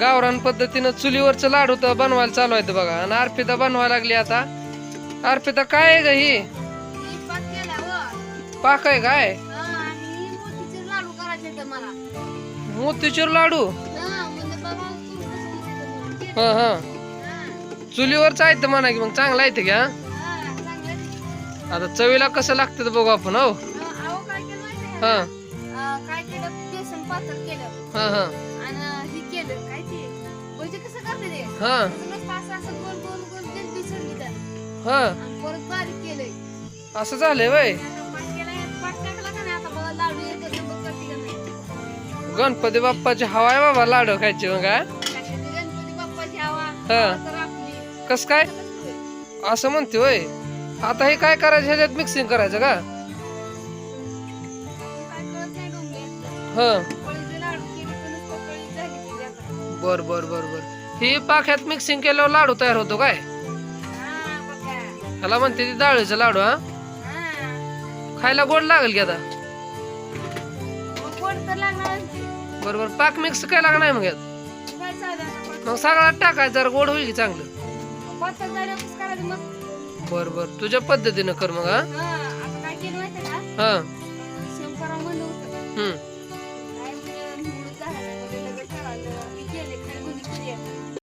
गावरान पद्धतीनं चुलीवरचं लाडू तर बनवायला चालू आहे बघा. आणि अर्पिता बनवायला लागली आता. अर्पिता काय आहे ग ही? पाक आहे काय? हा, मोतीचूर लाडू? हा, हा. चुलीवरच आहे तर म्हणा की मग चांगलं आहे ते घ्या हा. आता चवीला कसं लागतं ते बघू आपण हो. हा? हा. हे केलं काय ते? म्हणजे कसं करते ते? हा. त्याचं नुसतं असं असं गोल गोल गोल तेल बिसरली त्यात हा. आणि परत बारीक केलंय. असं झालंय वय आता पाक केलाय, पाक टाकला का नाही? आता बघा लाडू एक नंबर करते का नाही? गणपती बाप्पाची हवा आहे बाबा लाडू खायची मग हा? कशाची गणपती बाप्पाची हवा. तर आपली. कस काय? असं म्हणते होय आता हे काय करायचं ह्याच्यात मिक्सिंग करायचं का? काय कळत नाही डोंगे हा. बर बर बर बर. ही पाख्यात मिक्सिंग केल्यावर लाडू तयार होतो काय? ह्याला म्हणते ती डाळीचा लाडू हा? खायला गोड लागेल की आता? लागणार. बरोबर पाक मिक्स केला का नाही मग यात? काय? मग सगळा टाकायचं जरा गोड होईल की चांगलं? बर बर. तुझ्या पद्धतीनं कर मग हा? हा काय हा. हम्म.